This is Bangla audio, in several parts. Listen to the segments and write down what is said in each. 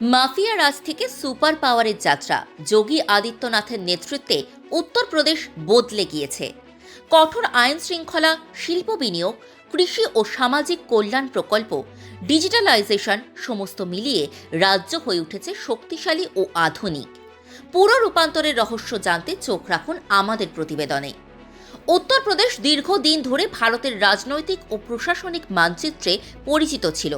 মাফিয়া রাজ থেকে সুপার পাওয়ারের যাত্রা। যোগী আদিত্যনাথের নেতৃত্বে উত্তরপ্রদেশ বদলে গিয়েছে। কঠোর আইন শৃঙ্খলা শিল্প বিনিয়োগ, কৃষি ও সামাজিক কল্যাণ প্রকল্প, ডিজিটালাইজেশন সমস্ত মিলিয়ে রাজ্য হয়ে উঠেছে শক্তিশালী ও আধুনিক। পুরো রূপান্তরের রহস্য জানতে চোখ রাখুন আমাদের প্রতিবেদনে। উত্তরপ্রদেশ দীর্ঘদিন ধরে ভারতের রাজনৈতিক ও প্রশাসনিক মানচিত্রে পরিচিত ছিল।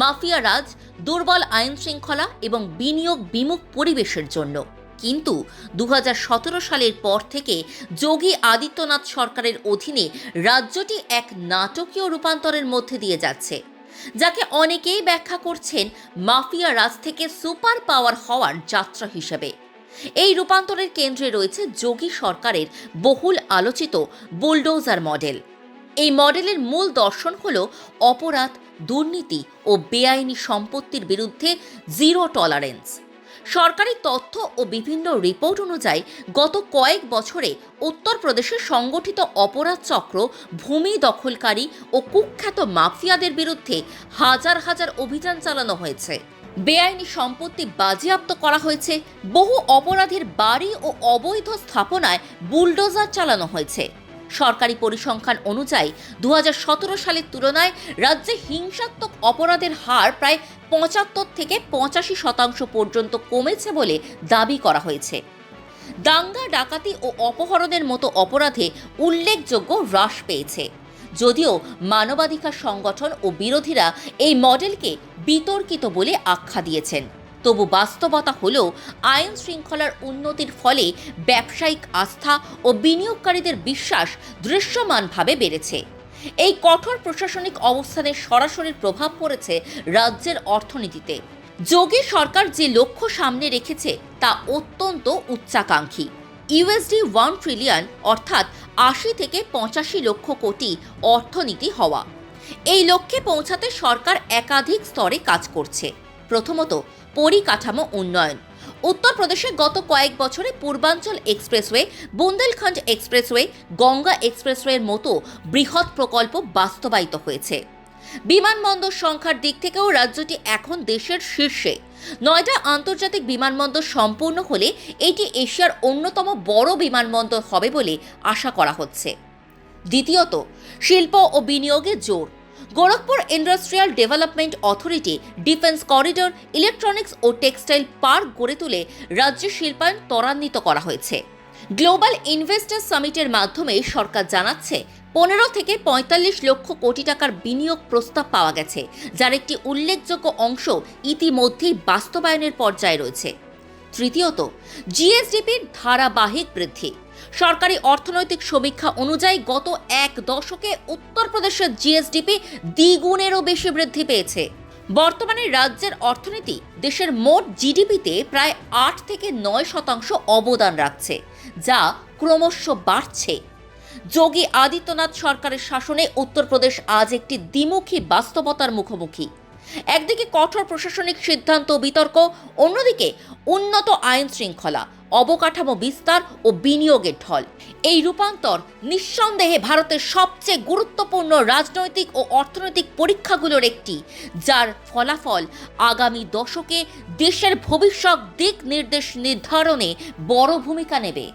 মাফিয়া রাজ, দুর্বল আইন শৃঙ্খলা এবং বিনিয়োগ বিমুখ পরিবেশের জন্য। কিন্তু দু হাজার সতেরো সালের পর থেকে যোগী আদিত্যনাথ সরকারের অধীনে রাজ্যটি এক নাটকীয় রূপান্তরের মধ্যে দিয়ে যাচ্ছে, যাকে অনেকেই ব্যাখ্যা করছেন মাফিয়া রাজ থেকে সুপার পাওয়ার হওয়ার যাত্রা হিসেবে। এই রূপান্তরের কেন্দ্রে রয়েছে যোগী সরকারের বহুল আলোচিত বুলডোজার মডেল। এই মডেলের মূল দর্শন হল অপরাধ, দুর্নীতি ও বেআইনি সম্পত্তির বিরুদ্ধে জিরো টলারেন্স। সরকারি তথ্য ও বিভিন্ন রিপোর্ট অনুযায়ী গত কয়েক বছরে উত্তরপ্রদেশে সংগঠিত অপরাধ চক্র ভূমি দখলকারী ও কুখ্যাত মাফিয়াদের বিরুদ্ধে হাজার হাজার অভিযান চালানো হয়েছে। বেআইনি সম্পত্তি বাজেয়াপ্ত করা হয়েছে। বহু অপরাধীর বাড়ি ও অবৈধ স্থাপনায় বুলডোজার চালানো হয়েছে। সরকারি পরিসংখ্যান অনুযায়ী দু হাজার সতেরো সালের তুলনায় রাজ্যে হিংসাত্মক অপরাধের হার প্রায় পঁচাত্তর থেকে পঁচাশি শতাংশ পর্যন্ত কমেছে বলে দাবি করা হয়েছে। দাঙ্গা, ডাকাতি ও অপহরণের মতো অপরাধে উল্লেখযোগ্য হ্রাস পেয়েছে। যদিও মানবাধিকার সংগঠন ও বিরোধীরা এই মডেলকে বিতর্কিত বলে আখ্যা দিয়েছেন। তবু বাস্তবতা হল আইন শৃঙ্খলার উন্নতির ফলে ব্যবসায়িক আস্থা ও বিনিয়োগকারীদের বিশ্বাস দৃশ্যমানভাবে বেড়েছে। এই কঠোর প্রশাসনিক অবস্থানের সরাসরি প্রভাব পড়েছে রাজ্যের অর্থনীতিতে। যোগী সরকার যে লক্ষ্য সামনে রেখেছে তা অত্যন্ত উচ্চাকাঙ্ক্ষী। ইউএসডি ওয়ান ট্রিলিয়ন অর্থাৎ আশি থেকে পঁচাশি লক্ষ কোটি অর্থনীতি হওয়া। এই লক্ষ্যে পৌঁছাতে সরকার একাধিক স্তরে কাজ করছে। প্রথমত, পরিকাঠামো উন্নয়ন। উত্তরপ্রদেশে গত কয়েক বছরে পূর্বাঞ্চল এক্সপ্রেসওয়ে, বুন্দেলখণ্ড এক্সপ্রেসওয়ে, গঙ্গা এক্সপ্রেসওয়ের মতো বৃহৎ প্রকল্প বাস্তবায়িত হয়েছে। বিমানবন্দর সংখ্যার দিক থেকেও রাজ্যটি এখন দেশের শীর্ষে। নয়ডা আন্তর্জাতিক বিমানবন্দর সম্পূর্ণ হলে এটি এশিয়ার অন্যতম বড় বিমানবন্দর হবে বলে আশা করা হচ্ছে। দ্বিতীয়ত, শিল্প ও বিনিয়োগে জোর। Gorakhpur industrial development authority defence corridor, electronics ও টেক্সটাইল পার্ক গড়ে তুলে রাজ্যের শিল্পায়ন ত্বরান্বিত করা হয়েছে। গ্লোবাল ইনভেস্টার সামিটের মাধ্যমে সরকার জানাচ্ছে, পনেরো থেকে পঁয়তাল্লিশ লক্ষ কোটি টাকার বিনিয়োগ প্রস্তাব পাওয়া গেছে, যার একটি উল্লেখযোগ্য অংশ ইতিমধ্যেই বাস্তবায়নের পর্যায়ে রয়েছে। তৃতীয়ত, জিএসডিপির ধারাবাহিক বৃদ্ধি। সরকারি অর্থনৈতিক সমীক্ষা অনুযায়ী গত এক দশকে উত্তরপ্রদেশের জিএসডিপি দ্বিগুণেরও বেশি বৃদ্ধি পেয়েছে। বর্তমানে রাজ্যের অর্থনীতি দেশের মোট জিডিপিতে প্রায় আট থেকে নয় শতাংশ অবদান রাখছে, যা ক্রমশ বাড়ছে। যোগী আদিত্যনাথ সরকারের শাসনে উত্তরপ্রদেশ আজ একটি দ্বিমুখী বাস্তবতার মুখোমুখি। একদিকে কঠোর প্রশাসনিক সিদ্ধান্ত বিতর্ক, অন্যদিকে উন্নত আইন শৃঙ্খলা অবকাঠামো বিস্তার ও বিনিয়োগের ঢল। এই রূপান্তর নিঃসন্দেহে ভারতের সবচেয়ে গুরুত্বপূর্ণ রাজনৈতিক ও অর্থনৈতিক পরীক্ষাগুলোর একটি, যার ফলাফল আগামী দশকে দেশের ভবিষ্যৎ দিক নির্দেশ নির্ধারণে বড় ভূমিকা নেবে।